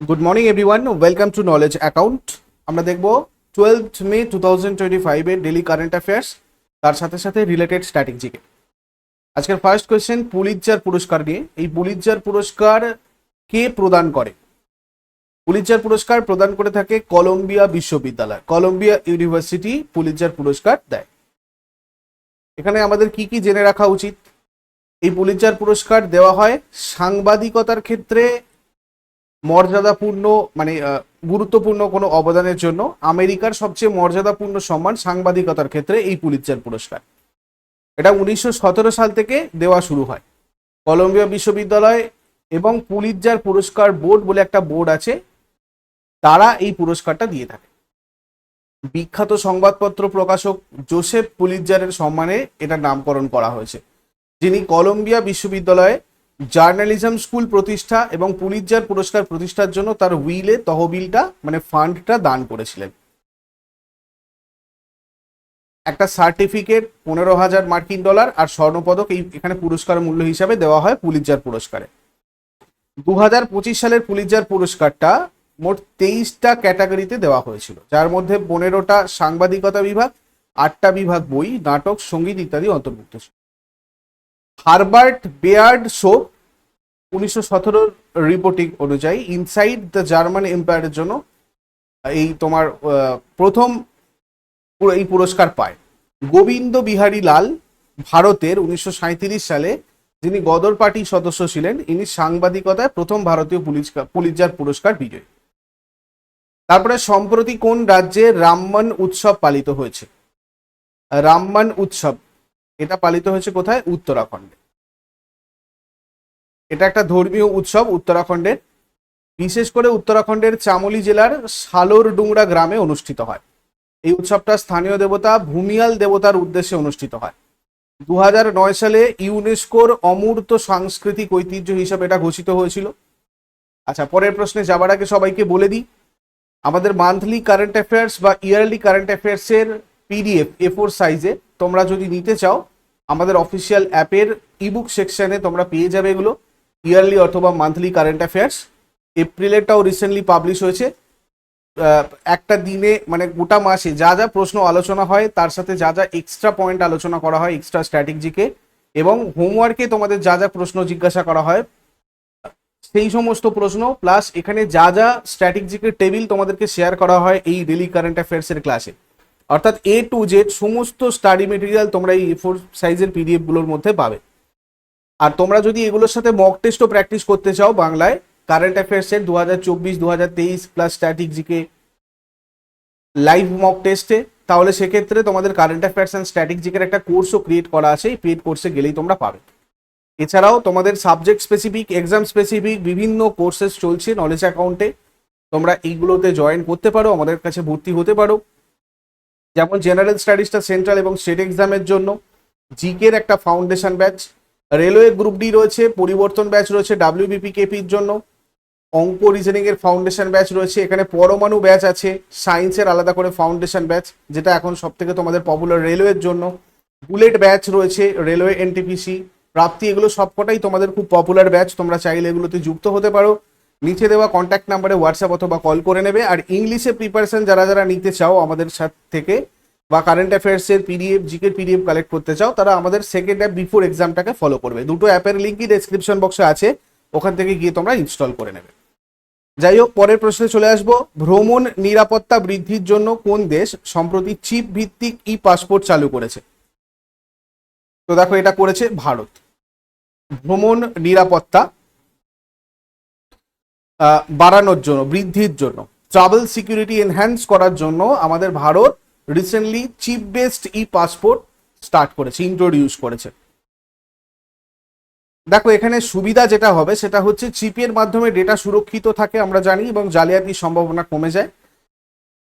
Good morning everyone welcome to knowledge account আমরা দেখব twelve May two thousand twenty ফাইভের daily current affairs তার সাথে সাথে রিলেটেড স্ট্র্যাটেজিকে আজকের ফার্স্ট কোয়েশ্চেন পুলিৎজার পুরস্কার নিয়ে। এই পুলিৎজার পুরস্কার কে প্রদান করে? পুলিৎজার পুরস্কার প্রদান করে থাকে কলম্বিয়া বিশ্ববিদ্যালয় কলম্বিয়া ইউনিভার্সিটি পুলিৎজার পুরস্কার দেয়। এখানে আমাদের কি কি জেনে রাখা উচিত? এই পুলিৎজার পুরস্কার দেওয়া হয় সাংবাদিকতার ক্ষেত্রে মর্যাদাপূর্ণ মানে গুরুত্বপূর্ণ কোনো অবদানের জন্য আমেরিকার সবচেয়ে মর্যাদাপূর্ণ সম্মান সাংবাদিকতার ক্ষেত্রে এই পুলিৎজার পুরস্কার। এটা উনিশশো সতেরো সাল থেকে দেওয়া শুরু হয়। কলম্বিয়া বিশ্ববিদ্যালয় এবং পুলিৎজার পুরস্কার বোর্ড বলে একটা বোর্ড আছে, তারা এই পুরস্কারটা দিয়ে থাকে। বিখ্যাত সংবাদপত্র প্রকাশক জোসেফ পুলিৎজারের সম্মানে এটা নামকরণ করা হয়েছে। যিনি কলম্বিয়া বিশ্ববিদ্যালয়ে জার্নালিজম স্কুল প্রতিষ্ঠা এবং পুলিৎজার পুরস্কার প্রতিষ্ঠার জন্য তার উইলে, তহবিলটা মানে ফান্ডটা দান করেছিলেন। একটা সার্টিফিকেট, পনেরো হাজার মার্কিন ডলার আর স্বর্ণপদক এই এখানে পুরস্কার মূল্য হিসাবে দেওয়া হয় পুলিৎজার পুরস্কারে। দু হাজার পঁচিশ সালের পুলিৎজার পুরস্কারটা মোট তেইশটা ক্যাটাগরিতে দেওয়া হয়েছিল, যার মধ্যে পনেরোটা সাংবাদিকতা বিভাগ, আটটা বিভাগ বই, নাটক, সংগীত ইত্যাদি অন্তর্ভুক্ত ছিল। হারবার্ট বেয়ার্ড শো উনিশশো সতেরোর রিপোর্টিং অনুযায়ী ইনসাইড দ্য জার্মান এম্পায়ারের জন্য এই তোমার প্রথম পুর- এই পুরস্কার পায়। গোবিন্দ বিহারী লাল ভারতের উনিশশো সাঁইত্রিশ সালে যিনি গদর পার্টির সদস্য ছিলেন, ইনি সাংবাদিকতায় প্রথম ভারতীয় পুলিশ পুলিৎজার পুরস্কার বিজয়ী। তারপরে সম্প্রতি কোন রাজ্যে রামমান উৎসব পালিত হয়েছে? রামমান উৎসব, এটা পালিত হয়েছে কোথায়? উত্তরাখণ্ডে। এটা একটা ধর্মীয় উৎসব উত্তরাখণ্ডের। বিশেষ করে উত্তরাখণ্ডের চামোলি জেলার সালোর ডুংরা গ্রামে অনুষ্ঠিত হয়। এই উৎসবটা স্থানীয় দেবতা ভূমিয়াল দেবতার উদ্দেশ্যে অনুষ্ঠিত হয়। দু সালে ইউনেস্কোর অমূর্ত সাংস্কৃতিক ঐতিহ্য হিসাবে এটা ঘোষিত হয়েছিল। আচ্ছা পরের প্রশ্নে যাবার আগে সবাইকে বলে দিই, আমাদের মান্থলি কারেন্ট অ্যাফেয়ার্স বা ইয়ারলি কারেন্ট অ্যাফেয়ার্সের পিডিএফ এ ফোর সাইজে তোমরা যদি নিতে চাও, আমাদের অফিসিয়াল অ্যাপের ইবুক সেকশনে তোমরা পেয়ে যাবে এগুলো। ইয়ারলি অথবা মান্থলি কারেন্ট অ্যাফেয়ার্স এপ্রিলেরটাও রিসেন্টলি পাবলিশ হয়েছে। একটা দিনে মানে গোটা মাসে যা যা প্রশ্ন আলোচনা হয়, তার সাথে যা যা এক্সট্রা পয়েন্ট আলোচনা করা হয় এক্সট্রা স্ট্র্যাটেজিকে এবং হোমওয়ার্কে তোমাদের যা যা প্রশ্ন জিজ্ঞাসা করা হয়, সেই সমস্ত প্রশ্ন প্লাস এখানে যা যা স্ট্র্যাটেজিকের টেবিল তোমাদেরকে শেয়ার করা হয় এই ডেলি কারেন্ট অ্যাফেয়ার্সের ক্লাসে অর্থাৎ এ টু জেড সমস্ত স্টাডি মেটেরিয়াল তোমরা এই ফোর সাইজের পিডিএফগুলোর মধ্যে পাবে। আর তোমরা যদি এগুলোর সাথে মক টেস্টও প্র্যাকটিস করতে চাও বাংলায় কারেন্ট অ্যাফেয়ার্সের দু হাজার চব্বিশ দু হাজার তেইশ প্লাস স্ট্র্যাটেজিকে লাইভ মক টেস্টে তাহলে সেক্ষেত্রে তোমাদের কারেন্ট অ্যাফেয়ার্স অ্যান্ড স্ট্র্যাটেজিকের একটা কোর্সও ক্রিয়েট করা আছে, এই পেড কোর্সে গেলেই তোমরা পাবে। এছাড়াও তোমাদের সাবজেক্ট স্পেসিফিক এক্সাম স্পেসিফিক বিভিন্ন কোর্সেস চলছে নলেজ অ্যাকাউন্টে তোমরা এইগুলোতে জয়েন করতে পারো, আমাদের কাছে ভর্তি হতে পারো। যেমন জেনারেল স্টাডিজটা সেন্ট্রাল এবং স্টেট এক্সামের জন্য জিকের একটা foundation batch railway group D রয়েছে, পরিবর্তন ব্যাচ রয়েছে ডাব্লিউবিপি কেপির জন্য। অঙ্ক রিজনিং এর ফাউন্ডেশন ব্যাচ রয়েছে, এখানে পরমাণু ব্যাচ আছে সায়েন্সের আলাদা করে ফাউন্ডেশন ব্যাচ, যেটা এখন সব থেকে তোমাদের পপুলার রেলওয়ের জন্য। বুলেট ব্যাচ রয়েছে, রেলওয়ে এনটিপিসি প্রাপ্তি এগুলো সবকটাই তোমাদের খুব পপুলার ব্যাচ, তোমরা চাইলে এগুলোতে যুক্ত হতে পারো। নিচে দেওয়া কন্ট্যাক্ট নাম্বারে হোয়াটসঅ্যাপ অথবা কল করে নেবে। আর ইংলিশে প্রিপারেশন যারা যারা নিতে চাও আমাদের সাথে থেকে বা কারেন্ট অ্যাফেয়ার্সের পিডিএফ জিকের পিডিএফ কালেক্ট করতে চাও, তারা আমাদের সেকেন্ড অ্যাপ বিফোর এক্সামটাকে ফলো করবে। দুটো অ্যাপের লিঙ্কই ডেসক্রিপশন বক্সে আছে, ওখান থেকে গিয়ে তোমরা ইনস্টল করে নেবে। যাই হোক, পরের প্রশ্নে চলে আসব। ভ্রমণ নিরাপত্তা বৃদ্ধির জন্য কোন দেশ সম্প্রতি চিপ ভিত্তিক ই পাসপোর্ট চালু করেছে? তো দেখো, এটা করেছে ভারত। ভ্রমণ নিরাপত্তা বাড়ানোর জন্য, বৃদ্ধির জন্য ট্রাভেল সিকিউরিটি এনহ্যান্স করার জন্য আমাদের Bharat recently chip based e passport start করেছে ইন্ট্রোডিউস করেছে। দেখো, এখানে সুবিধা যেটা হবে, সেটা হচ্ছে চিপের মাধ্যমে ডেটা সুরক্ষিত থাকে, আমরা জানি, এবং জালিয়াতির সম্ভাবনা কমে যায়।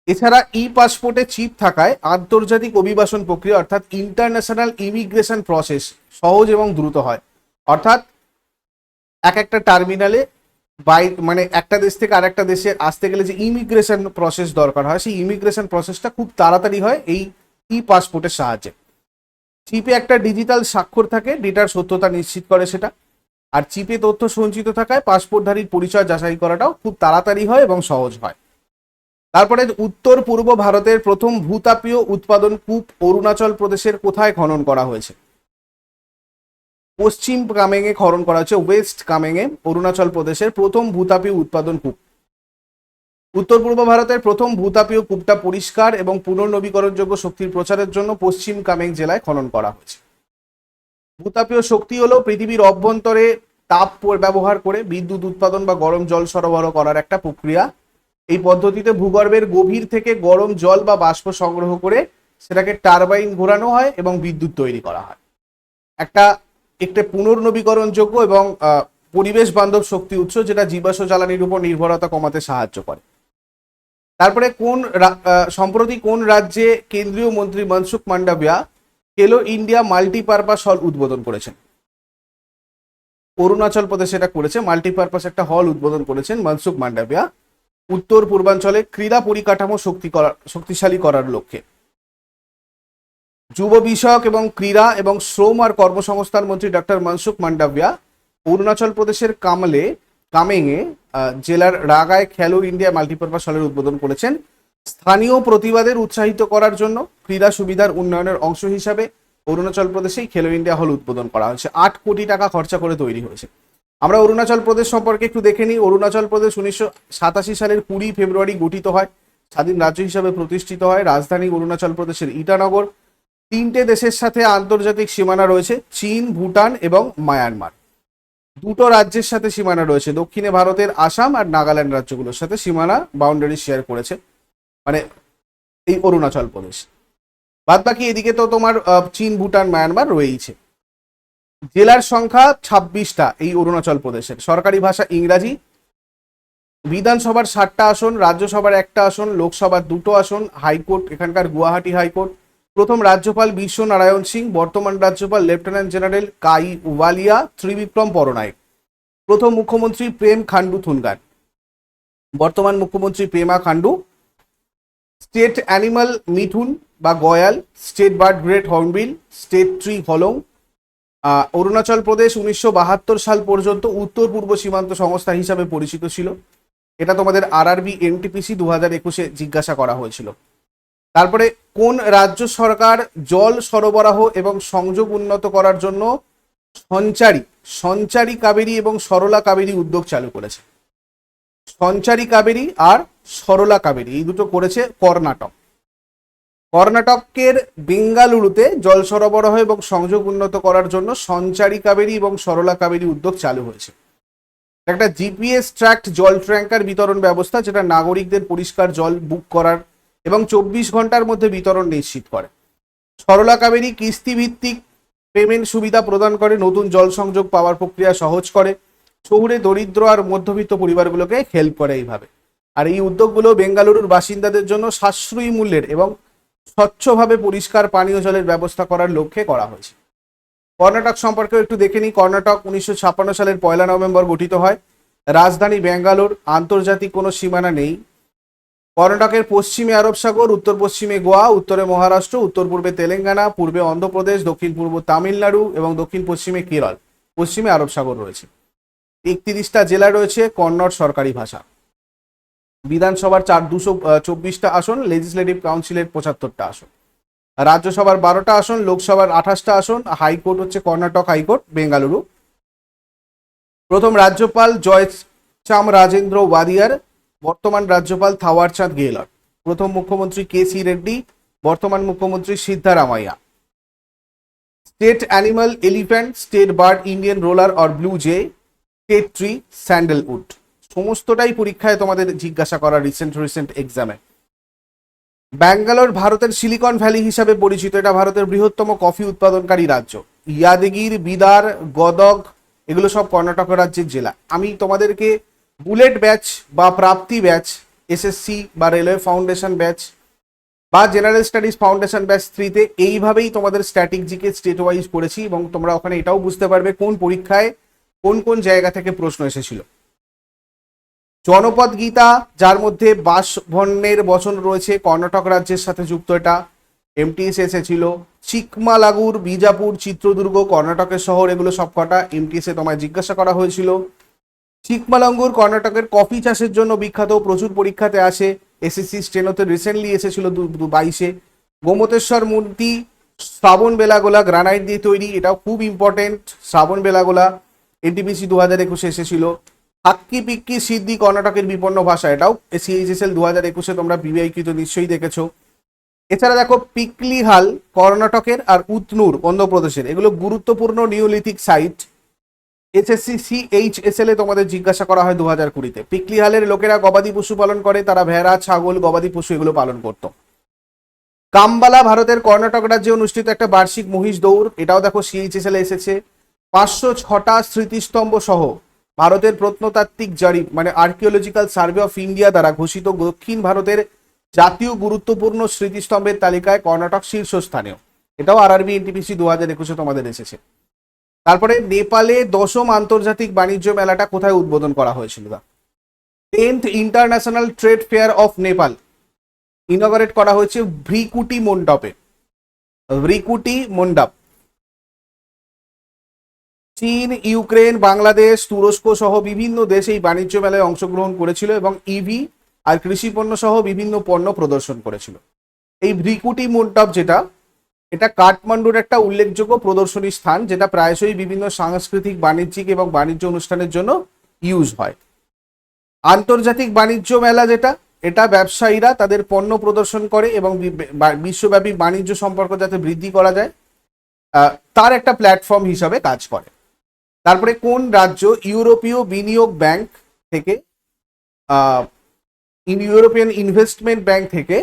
এছাড়া ই পাসপোর্টে চিপ থাকায় আন্তর্জাতিক অভিবাসন প্রক্রিয়া, অর্থাৎ ইন্টারন্যাশনাল ইমিগ্রেশন প্রসেস সহজ এবং দ্রুত হয়। অর্থাৎ, এক একটা টার্মিনালে বাই মানে একটা দেশ থেকে আরেকটা দেশে আসতে গেলে যে ইমিগ্রেশন প্রসেস দরকার হয়, সেই ইমিগ্রেশন প্রসেসটা খুব তাড়াতাড়ি হয় এই ই পাসপোর্টের সাহায্যে। চিপে একটা ডিজিটাল স্বাক্ষর থাকে, ডেটার সত্যতা নিশ্চিত করে সেটা। আর চিপে তথ্য সঞ্চিত থাকায় পাসপোর্টধারীর পরিচয় যাচাই করাটাও খুব তাড়াতাড়ি হয় এবং সহজ হয়। তারপরে উত্তর পূর্ব ভারতের প্রথম ভূতাপীয় উৎপাদন কূপ অরুণাচল প্রদেশের কোথায় খনন করা হয়েছে? পশ্চিম কামেঙে খনন করা হয়েছে ওয়েস্ট কামেঙে অরুণাচল প্রদেশের প্রথম ভূতাপীয় উৎপাদন কূপ। উত্তর পূর্ব ভারতের প্রথম ভূতাপীয় কূপটা পরিষ্কার এবং পুনর্নবীকরণযোগ্য শক্তির প্রচারের জন্য পশ্চিম কামেং জেলায় খনন করা হয়েছে ভূতাপীয় শক্তি হলো পৃথিবীর অভ্যন্তরে তাপ ব্যবহার করে বিদ্যুৎ উৎপাদন বা গরম জল সরবরাহ করার একটা প্রক্রিয়া। এই পদ্ধতিতে ভূগর্ভের গভীর থেকে গরম জল বা বাষ্প সংগ্রহ করে সেটাকে টারবাইন ঘোরানো হয় এবং বিদ্যুৎ তৈরি করা হয়। একটা একটা পুনর্নবীকরণযোগ্য এবং পরিবেশ বান্ধব শক্তি উৎস যেটা জীবাশ্ম জ্বালানির উপর নির্ভরতা কমাতে সাহায্য করে। তারপরে কোন সম্প্রতি কোন রাজ্যে কেন্দ্রীয় মন্ত্রী মনসুখ মান্ডাভিয়া খেলো ইন্ডিয়া মাল্টিপারপাস হল উদ্বোধন করেছেন? অরুণাচল প্রদেশে এটা করেছে মাল্টিপারপাস একটা হল উদ্বোধন করেছেন মনসুখ মান্ডাভিয়া। উত্তর পূর্বাঞ্চলে ক্রীড়া পরিকাঠামো শক্তি করা, শক্তিশালী করার লক্ষ্যে। যুব বিষয়ক এবং ক্রীড়া এবং শ্রম আর কর্মসংস্থান মন্ত্রী ডক্টর মনসুখ মান্ডাভিয়া অরুণাচল প্রদেশের কামলে আহ, জেলার রাগায় খেলো ইন্ডিয়া মাল্টিপারপাস হলের উদ্বোধন করেছেন। স্থানীয় প্রতিবাদের উৎসাহিত করার জন্য ক্রীড়া সুবিধার উন্নয়নের অংশ হিসাবে অরুণাচল প্রদেশেই খেলো ইন্ডিয়া হল উদ্বোধন করা হয়েছে। আট কোটি টাকা খরচা করে তৈরি হয়েছে। আমরা অরুণাচল প্রদেশ সম্পর্কে একটু দেখে নিই। অরুণাচল প্রদেশ উনিশশো সাতাশি সালের কুড়ি ফেব্রুয়ারি গঠিত হয় স্বাধীন রাজ্য হিসাবে প্রতিষ্ঠিত হয়। রাজধানী অরুণাচল প্রদেশের ইটানগর। তিনটে দেশের সাথে আন্তর্জাতিক সীমানা রয়েছে, চীন, ভুটান এবং মায়ানমার। দুটো রাজ্যের সাথে সীমানা রয়েছে, দক্ষিণে ভারতের আসাম আর নাগাল্যান্ড রাজ্যগুলোর সাথে সীমানা বাউন্ডারি শেয়ার করেছে মানে এই অরুণাচল প্রদেশ। বাদ বাকি এদিকে তো তোমার চীন, ভুটান, মায়ানমার রয়েইছে। জেলার সংখ্যা ছাব্বিশটা এই অরুণাচল প্রদেশের। সরকারি ভাষা ইংরাজি, বিধানসভার ষাটটা আসন, রাজ্যসভার একটা আসন, লোকসভার দুটো আসন, হাইকোর্ট, এখানকার গুয়াহাটি হাইকোর্ট প্রথম রাজ্যপাল বিশ্ব নারায়ণ সিং, বর্তমান রাজ্যপাল lieutenant general Kaiwalya, Trivikram Parnaik. প্রথম মুখ্যমন্ত্রী প্রেম খান্ডু থুনগান বর্তমান মুখ্যমন্ত্রী প্রেমা খান্ডু স্টেট অ্যানিমাল মিঠুন বা gayal, state bird great hornbill, state tree hollong Arunachal Pradesh উনিশশো বাহাত্তর সাল পর্যন্ত উত্তর পূর্ব সীমান্ত সংস্থা হিসাবে পরিচিত ছিল। এটা তোমাদের আরআরবি এনটিপিসি দু হাজার একুশে জিজ্ঞাসা করা হয়েছিল। তারপরে কোন রাজ্য সরকার জল সরবরাহ এবং সংযোগ উন্নত করার জন্য সঞ্চারী সঞ্চারী কাবেরী এবং সরলা কাবেরী উদ্যোগ চালু করেছে? সঞ্চারী কাবেরী আর সরলা কাবেরী, এই দুটো করেছে কর্ণাটক। কর্ণাটকের বেঙ্গালুরুতে জল সরবরাহ এবং সংযোগ উন্নত করার জন্য সঞ্চারী কাবেরী এবং সরলা কাবেরী উদ্যোগ চালু হয়েছে। একটা জিপিএস ট্র্যাক্ট জল ট্র্যাঙ্কার বিতরণ ব্যবস্থা, যেটা নাগরিকদের পরিষ্কার জল বুক করার এবং চব্বিশ ঘণ্টার মধ্যে বিতরণ নিশ্চিত করে। সরলা কাবেরী কিস্তি ভিত্তিক পেমেন্ট সুবিধা প্রদান করে, নতুন জল সংযোগ পাওয়ার প্রক্রিয়া সহজ করে, শহুরে দরিদ্র আর মধ্যবিত্ত পরিবারগুলোকে হেল্প করে এইভাবে। আর এই উদ্যোগগুলো বেঙ্গালুরুর বাসিন্দাদের জন্য সাশ্রয়ী মূল্যের এবং স্বচ্ছভাবে পরিষ্কার পানীয় জলের ব্যবস্থা করার লক্ষ্যে করা হয়েছে। কর্ণাটক সম্পর্কেও একটু দেখে নিই। কর্ণাটক উনিশশো ছাপ্পান্ন সালের পয়লা নভেম্বর গঠিত হয়। রাজধানী ব্যাঙ্গালোর আন্তর্জাতিক কোনো সীমানা নেই। কর্ণাটকের পশ্চিমে আরব সাগর, উত্তর পশ্চিমে গোয়া, উত্তরে মহারাষ্ট্র, উত্তর পূর্বে তেলেঙ্গানা, পূর্বে অন্ধ্রপ্রদেশ, দক্ষিণ পূর্ব তামিলনাড়ু এবং দক্ষিণ পশ্চিমে কেরল। পশ্চিমে আরব সাগর রয়েছে। একত্রিশটা জেলা রয়েছে কন্নড় সরকারি ভাষা। বিধানসভার চার দুশো চব্বিশটা আসন লেজিসলেটিভ কাউন্সিলের পঁচাত্তরটা আসন। রাজ্যসভার বারোটা আসন, লোকসভার আঠাশটা আসন, হাইকোর্ট হচ্ছে কর্ণাটক হাইকোর্ট, বেঙ্গালুরু। প্রথম রাজ্যপাল জয় চাম রাজেন্দ্র ওয়াদিয়ার বর্তমান রাজ্যপাল থাওয়ারচাঁদ গেহলট, প্রথম মুখ্যমন্ত্রী কে সি রেড্ডি, বর্তমান মুখ্যমন্ত্রী Siddaramaiah. State animal elephant, state bird, Indian roller or blue jay, state tree, sandalwood. সমস্তটাই পরীক্ষায় তোমাদের জিজ্ঞাসা করা রিসেন্ট রিসেন্ট এক্সামে ব্যাঙ্গালোর ভারতের সিলিকন ভ্যালি হিসাবে পরিচিত, এটা ভারতের বৃহত্তম কফি উৎপাদনকারী রাজ্য। ইয়াদগির, বিদার গদক এগুলো সব কর্ণাটক রাজ্যের জেলা। আমি তোমাদেরকে বুলেট ব্যাচ বা প্রাপ্তি ব্যাচ, এসএসসি বা রেলওয়ে ফাউন্ডেশন ব্যাচ বা জেনারেল স্টাডিজ ফাউন্ডেশন ব্যাচ থ্রিতে এইভাবেই তোমাদের স্ট্যাটিক জিকে স্টেট ওয়াইজ করেছি এবং তোমরা ওখানে এটাও বুঝতে পারবে কোন পরীক্ষায় কোন কোন জায়গা থেকে প্রশ্ন এসেছিল। জনপদ গীতা, যার মধ্যে বাসভন্যের বচন রয়েছে, কর্ণাটক রাজ্যের সাথে যুক্ত এটা এমটিএস এসেছিল। চিকমালাগুর, বিজাপুর, চিত্রদুর্গ, কর্ণাটকের শহর, এগুলো সবকটা এমটিএস তোমায় জিজ্ঞাসা করা হয়েছিল। চিকমালাঙ্গুর কর্ণাটকের কফি চাষের জন্য বিখ্যাত, প্রচুর পরীক্ষাতে আসে। এসএসসি স্টেনোতে রিসেন্টলি এসেছিল দু বাইশে। গোমতেশ্বর মূর্তি, শ্রাবণ বেলাগোলা গ্রানাইট দিয়ে তৈরি। এটাও খুব ইম্পর্টেন্ট শ্রাবণ বেলাগোলা এনটিপিসি দু হাজার একুশে এসেছিল। হাক্কি পিক্কি সিদ্ধি কর্ণাটকের বিপন্ন ভাষা, এটাও সিএইচএসএল দু হাজার একুশে তোমরা বিবিআইকি তো নিশ্চয়ই দেখেছ। এছাড়া দেখো পিকলিহাল, কর্ণাটকের আর উতনুর, অন্ধ্রপ্রদেশের। এগুলো গুরুত্বপূর্ণ নিওলিথিক সাইট এসএসসি সিএইচএসএল এ তোমাদের জিজ্ঞাসা করা হয় দু হাজার কুড়িতে পিকলিহালের লোকেরা গবাদি পশু পালন করে, তারা ভেড়া, ছাগল, গবাদি পশু এগুলো পালন করতো। কামবালা ভারতের কর্ণাটক রাজ্যে অনুষ্ঠিত একটা বার্ষিক মহিষ দৌড়, এটাও দেখো সিএইচএসএল এসেছে। পাঁচশো ছটা স্মৃতিস্তম্ভ সহ ভারতের প্রত্নতাত্ত্বিক জরিপ মানে আর্কিওলজিক্যাল সার্ভে অফ ইন্ডিয়া দ্বারা ঘোষিত দক্ষিণ ভারতের জাতীয় গুরুত্বপূর্ণ স্মৃতিস্তম্ভের তালিকায় কর্ণাটক শীর্ষস্থানীয়। এটাও আরআরবি এনটিপিসি দু হাজার একুশে তোমাদের এসেছে। তারপরে নেপালে দশম আন্তর্জাতিক বাণিজ্য মেলাটা কোথায় উদ্বোধন করা হয়েছিল tenth international trade fair of Nepal. Inaugurate করা হয়েছে ভ্রিকুটি মণ্ডপে। ভ্রিকুটি মণ্ডপ। চীন, ইউক্রেন, বাংলাদেশ, তুরস্ক সহ বিভিন্ন দেশ এই বাণিজ্য মেলায় অংশগ্রহণ করেছিল এবং ইভি আর কৃষি পণ্য সহ বিভিন্ন পণ্য প্রদর্শন করেছিল। এই ভ্রিকুটি মণ্ডপ যেটা এটা কাঠমান্ডুর একটা উল্লেখযোগ্য প্রদর্শনী স্থান, যেটা প্রায়শই বিভিন্ন সাংস্কৃতিক, বাণিজ্যিক এবং বাণিজ্য অনুষ্ঠানের জন্য ইউজ হয়। আন্তর্জাতিক বাণিজ্য মেলা যেটা, এটা ব্যবসায়ীরা তাদের পণ্য প্রদর্শন করে এবং বিশ্বব্যাপী বাণিজ্য সম্পর্ক যাতে বৃদ্ধি করা যায় তার একটা প্ল্যাটফর্ম হিসাবে কাজ করে। তারপরে কোন রাজ্য? ইউরোপীয় বিনিয়োগ ব্যাংক থেকে ইউরোপিয়ান ইনভেস্টমেন্ট ব্যাংক থেকে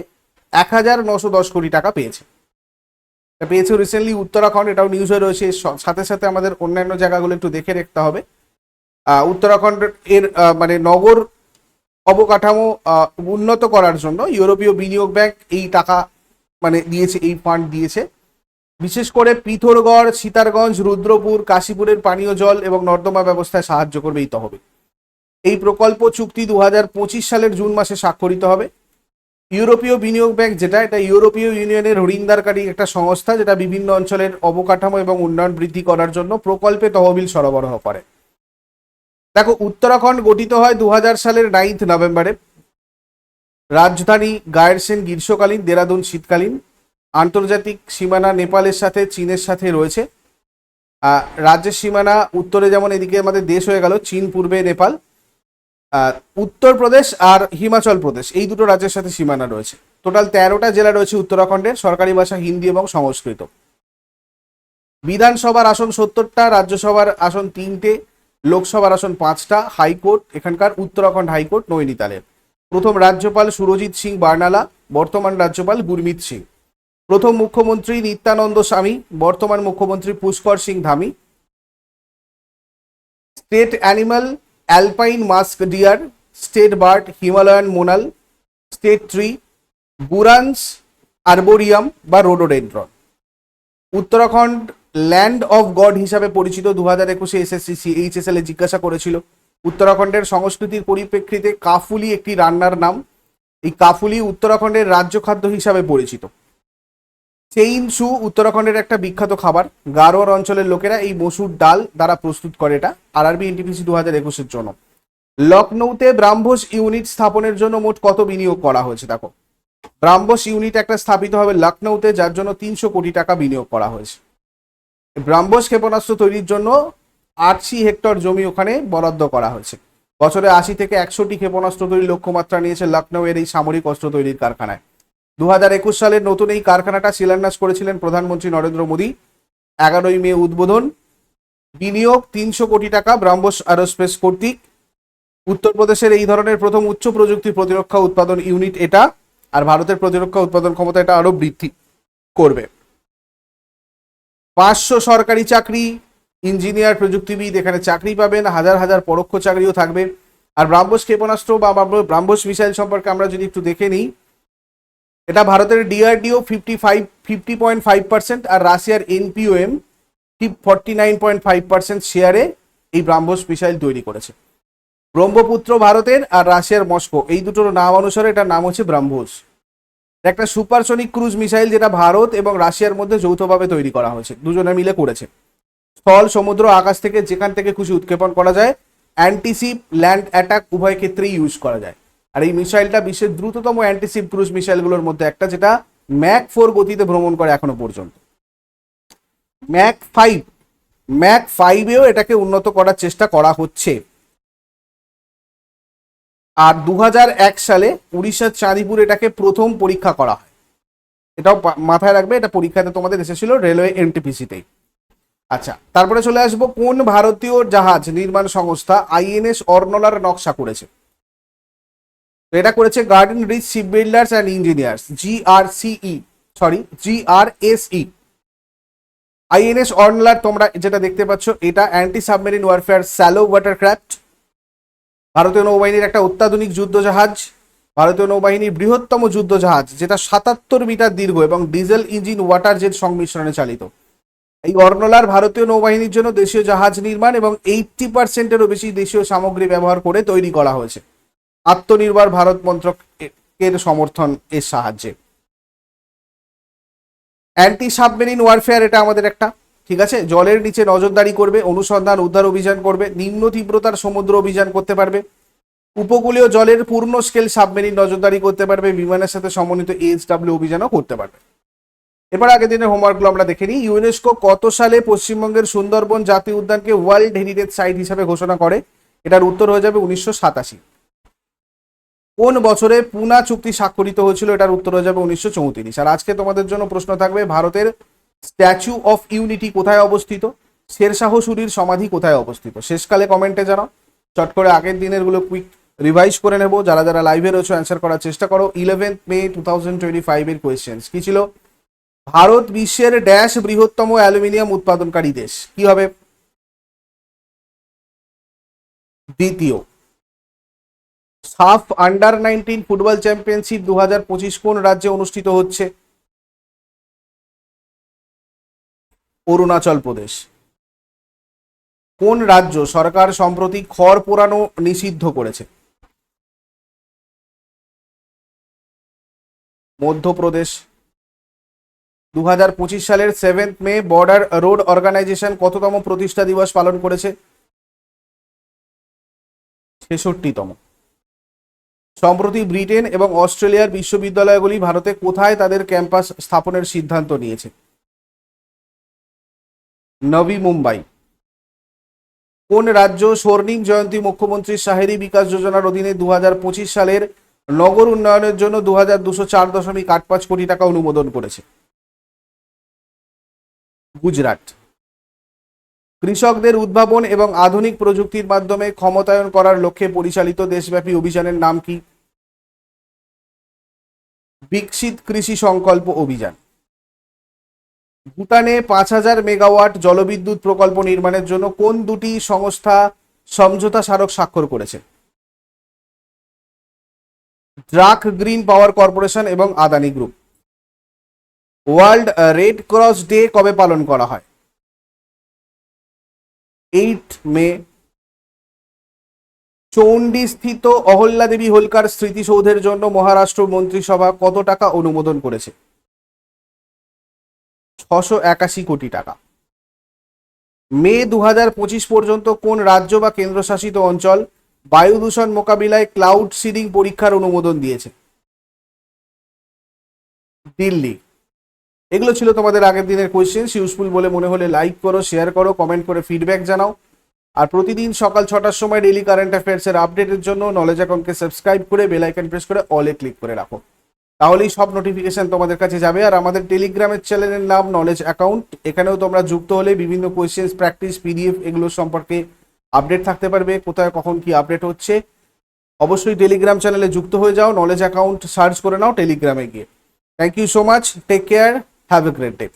এক হাজার নশো দশ কোটি টাকা পেয়েছে। পেয়েছে রিসেন্টলি উত্তরাখণ্ড এটাও নিউজ হয়ে রয়েছে। সাথে সাথে আমাদের অন্যান্য জায়গাগুলো একটু দেখে রাখতে হবে। উত্তরাখণ্ড এর মানে নগর অবকাঠামো উন্নত করার জন্য ইউরোপীয় বিনিয়োগ ব্যাংক এই টাকা মানে দিয়েছে, এই ফান্ড দিয়েছে। বিশেষ করে পিথোরগড়, সীতারগঞ্জ, রুদ্রপুর, কাশীপুরের পানীয় জল এবং নর্দমা ব্যবস্থায় সাহায্য করবে এই তহবিল। এই প্রকল্প চুক্তি দু হাজার পঁচিশ সালের জুন মাসে স্বাক্ষরিত হবে। ইউরোপীয় বিনিয়োগ ব্যাংক যেটা, এটা ইউরোপীয় ইউনিয়নের ঋণদারকারী একটা সংস্থা যেটা বিভিন্ন অঞ্চলের অবকাঠামো এবং উন্নয়ন বৃদ্ধি করার জন্য প্রকল্পে তহবিল সরবরাহ করে। দেখো, উত্তরাখণ্ড গঠিত হয় দু হাজার সালের নাইন্থ নভেম্বরে রাজধানী গায়েরসেন গ্রীষ্মকালীন, দেরাদুন শীতকালীন। আন্তর্জাতিক সীমানা নেপালের সাথে চীনের সাথে রয়েছে। রাজ্যের সীমানা উত্তরে যেমন এদিকে আমাদের দেশ হয়ে গেল, চীন পূর্বে নেপাল। উত্তরপ্রদেশ আর হিমাচল প্রদেশ, এই দুটো রাজ্যের সাথে সীমানা রয়েছে। টোটাল তেরোটা জেলা রয়েছে উত্তরাখণ্ডের, সরকারি ভাষা, হিন্দি এবং সংস্কৃত। বিধানসভার আসন সত্তরটা, রাজ্যসভার আসন তিনটে, লোকসভার আসন পাঁচটা, হাইকোর্ট, এখানকার উত্তরাখণ্ড হাইকোর্ট, নৈনিতালের। প্রথম রাজ্যপাল সুরজিৎ সিং বার্নালা, বর্তমান রাজ্যপাল গুরমিত সিং। প্রথম মুখ্যমন্ত্রী নিত্যানন্দ স্বামী, বর্তমান মুখ্যমন্ত্রী Pushkar Singh Dhami. State animal alpine musk deer state bird Himalayan monal state tree Buransh arboreum বা rhododendron Uttarakhand land of god হিসাবে পরিচিত দু হাজার একুশে এসএসসি এইচএসএল এ জিজ্ঞাসা করেছিল। উত্তরাখণ্ডের সংস্কৃতির পরিপ্রেক্ষিতে কাফুলি একটি রান্নার নাম। এই কাফুলি উত্তরাখণ্ডের রাজ্য খাদ্য হিসাবে পরিচিত। চেইন সু উত্তরাখণ্ডের একটা বিখ্যাত খাবার। গারোয়ার অঞ্চলের লোকেরা এই মসুর ডাল দ্বারা প্রস্তুত করে এটা। আরআরবি, এনটিপিসি দু হাজার একুশের জন্য। লখনৌতে ব্রাহ্মস ইউনিট স্থাপনের জন্য মোট কত বিনিয়োগ করা হয়েছে, দেখো? ব্রাহ্মস ইউনিট একটা স্থাপিত হবে লখনৌতে যার জন্য তিনশো কোটি টাকা বিনিয়োগ করা হয়েছে। ব্রাহ্মস ক্ষেপণাস্ত্র তৈরির জন্য আটশি হেক্টর জমি ওখানে বরাদ্দ করা হয়েছে। বছরে আশি থেকে একশোটি ক্ষেপণাস্ত্র তৈরির লক্ষ্যমাত্রা নিয়েছে লখনৌয়ের এই সামরিক অস্ত্র তৈরির কারখানায়। দু হাজার একুশ সালের নতুন এই কারখানাটা শিলান্যাস করেছিলেন প্রধানমন্ত্রী নরেন্দ্র মোদী। এগারোই মে উদ্বোধন। বিনিয়োগ তিনশো কোটি টাকা, ব্রাহ্মস অ্যারোস্পেস কর্তৃক। উত্তরপ্রদেশের এই ধরনের প্রথম উচ্চ প্রযুক্তি প্রতিরক্ষা উৎপাদন ইউনিট এটা, আর ভারতের প্রতিরক্ষা উৎপাদন ক্ষমতা এটা আরও বৃদ্ধি করবে। পাঁচশো সরকারি চাকরি, ইঞ্জিনিয়ার প্রযুক্তিবিদ এখানে চাকরি পাবেন, হাজার হাজার পরোক্ষ চাকরিও থাকবে। আর ব্রাহ্মস ক্ষেপণাস্ত্র বা ব্রাহ্ম- ব্রাহ্মস মিসাইল সম্পর্কে আমরা যদি একটু দেখে নিই এটা ভারতের DRDO fifty five fifty point five percent আর রাশিয়ার NPOM forty nine point five percent শেয়ারে এই ব্রাহ্মস মিসাইল তৈরি করেছে। ব্রহ্মপুত্র ভারতের আর রাশিয়ার মস্কো, এই দুটোর নাম অনুসারে এটার নাম হচ্ছে ব্রাহ্মস। একটা সুপারসনিক ক্রুজ মিসাইল যেটা ভারত এবং রাশিয়ার মধ্যে যৌথভাবে তৈরি করা হয়েছে, দুজনে মিলে করেছে। স্থল, সমুদ্র, আকাশ থেকে যেখান থেকে খুশি উৎক্ষেপণ করা যায় অ্যান্টিসিপ ল্যান্ড অ্যাটাক উভয় ক্ষেত্রেই ইউজ করা যায়। আর এই মিসাইলটা বিশ্বের দ্রুততম অ্যান্টিসিপ ক্রুজ মিসাইলগুলোর মধ্যে একটা, যেটা ম্যাক ফোর গতিতে ভ্রমণ করে এখনও পর্যন্ত। ম্যাক ফাইভ ম্যাক ফাইভেও এটাকে উন্নত করার চেষ্টা করা হচ্ছে। আর দু হাজার এক সালে উড়িষ্যার চাঁদিপুর এটাকে প্রথম পরীক্ষা করা হয়। এটাও মাথায় রাখবে, এটা পরীক্ষাতে তোমাদের এসেছিল রেলওয়ে এনটিপিসিতেই আচ্ছা তারপরে চলে আসব, কোন ভারতীয় জাহাজ নির্মাণ সংস্থা আইএনএস অর্নলার নকশা করেছে? তো এটা করেছে Garden Reach Ship Builders and Engineers GRCE sorry GRSE INS অর্নলার তোমরা যেটা দেখতে পাচ্ছ, এটা anti submarine warfare shallow watercraft ভারতীয় নৌবাহিনীর একটা অত্যাধুনিক যুদ্ধ জাহাজ ভারতীয় নৌবাহিনীর বৃহত্তম যুদ্ধ জাহাজ যেটা সাতাত্তর মিটার দীর্ঘ এবং ডিজেল ইঞ্জিন ওয়াটার জেট সংমিশ্রণে চালিত। এই অর্নলার ভারতীয় নৌবাহিনীর জন্য দেশীয় জাহাজ নির্মাণ এবং এইটটি পার্সেন্টেরও বেশি দেশীয় সামগ্রী ব্যবহার করে তৈরি করা হয়েছে। আত্মনির্ভর ভারত মন্ত্রকের সমর্থন এর সাহায্যে। অ্যান্টি সাবমেরিন ওয়ারফেয়ার এটা আমাদের একটা, ঠিক আছে? জলের নিচে নজরদারি করবে, অনুসন্ধান, উদ্ধার অভিযান করবে, নিম্ন তীব্রতার সমুদ্র অভিযান করতে পারবে, উপকূলীয় জলের পূর্ণ স্কেল সাবমেরিন নজরদারি করতে পারবে, বিমানের সাথে সমন্বিত এইচডাব্লিউ অভিযানও করতে পারবে। এবার আগের দিনের হোমওয়ার্কগুলো আমরা দেখে নিই। ইউনেস্কো কত সালে পশ্চিমবঙ্গের সুন্দরবন জাতীয় উদ্যানকে ওয়ার্ল্ড হেরিটেজ সাইট হিসাবে ঘোষণা করে? এটার উত্তর হয়ে যাবে উনিশশো সাতাশি। কোন বছরে পুনা চুক্তি স্বাক্ষরিত হয়েছিল এটার উত্তর হয়ে যাবে উনিশশো চৌত্রিশ। আর আজকে তোমাদের জন্য প্রশ্ন থাকবে, ভারতের স্ট্যাচু অফ ইউনিটি কোথায় অবস্থিত? শেরশাহ সুরির সমাধি কোথায় অবস্থিত? শেষকালে কমেন্টে জানাও। চট করে আগের দিনেরগুলো কুইক রিভাইজ করে নেব। যারা যারা লাইভে রয়েছে অ্যান্সার করার চেষ্টা করো। Eleventh May two thousand twenty ফাইভের কোয়েশ্চেন্স কি ছিল? ভারত বিশ্বের ড্যাশ বৃহত্তম অ্যালুমিনিয়াম উৎপাদনকারী দেশ। কি হবে? দ্বিতীয়। সাফ আন্ডার নাইনটিন ফুটবল চ্যাম্পিয়নশিপ দু হাজার পঁচিশ কোন রাজ্যে অনুষ্ঠিত হচ্ছে? অরুণাচল প্রদেশ। কোন রাজ্য সরকার সম্প্রতি খড় পোড়ানো নিষিদ্ধ করেছে? মধ্যপ্রদেশ। দু হাজার পঁচিশ সালের seventh May border road organisation কততম প্রতিষ্ঠা দিবস পালন করেছে? ছেষট্টিতম। সম্প্রতি ব্রিটেন এবং অস্ট্রেলিয়ার বিশ্ববিদ্যালয়গুলি ভারতে কোথায় তাদের ক্যাম্পাস স্থাপনের সিদ্ধান্ত নিয়েছে? নবী মুম্বাই। কোন রাজ্য স্বর্ণিম জয়ন্তী মুখ্যমন্ত্রী শাহেরি বিকাশ যোজনার অধীনে দু হাজার পঁচিশ সালের নগর উন্নয়নের জন্য দু হাজার দুশো চার দশমিক আট পাঁচ কোটি টাকা অনুমোদন করেছে? গুজরাট। কৃষকদের উদ্ভাবন এবং আধুনিক প্রযুক্তির মাধ্যমে ক্ষমতায়ন করার লক্ষ্যে পরিচালিত দেশব্যাপী অভিযানের নাম কি? বিকশিত কৃষি সংকল্প অভিযান। ভুটানে পাঁচ হাজার মেগাওয়াট জলবিদ্যুৎ প্রকল্প নির্মাণের জন্য কোন দুটি সংস্থা সমঝোতা স্মারক স্বাক্ষর করেছে? ড্রাক গ্রিন পাওয়ার কর্পোরেশন এবং Adani group. World Red Cross Day কবে পালন করা হয়? এইট মে চৌন্ডিস্থিত অহল্যা দেবী হোলকার স্মৃতিসৌধের জন্য মহারাষ্ট্র মন্ত্রিসভা কত টাকা অনুমোদন করেছে? ছশো একাশি কোটি টাকা। মে দু পর্যন্ত কোন রাজ্য বা কেন্দ্রশাসিত অঞ্চল বায়ু দূষণ মোকাবিলায় ক্লাউড সিডিং পরীক্ষার অনুমোদন দিয়েছে? দিল্লি। এগুলো ছিল তোমাদের আগের দিনের কোয়েশ্চেন্স ইউজফুল বলে মনে হলে লাইক করো শেয়ার করো কমেন্ট করে ফিডব্যাক জানাও। আর প্রতিদিন সকাল ছটার সময় ডেলি কারেন্ট অ্যাফেয়ার্সের আপডেটের জন্য নলেজ অ্যাকাউন্টকে সাবস্ক্রাইব করে বেল আইকন প্রেস করে অলে ক্লিক করে রাখো। তাহলেই সব নোটিফিকেশন তোমাদের কাছে যাবে। আর আমাদের টেলিগ্রামের চ্যানেলের নাম নলেজ অ্যাকাউন্ট এখানেও তোমরা যুক্ত হলে বিভিন্ন কোয়েশ্চেন্স প্র্যাকটিস পিডিএফ এগুলো সম্পর্কে আপডেট থাকতে পারবে, কোথায়, কখন কি আপডেট হচ্ছে। অবশ্যই টেলিগ্রাম চ্যানেলে যুক্ত হয়ে যাও নলেজ অ্যাকাউন্ট সার্চ করে নাও টেলিগ্রামে গিয়ে। Thank you so much take care have a great day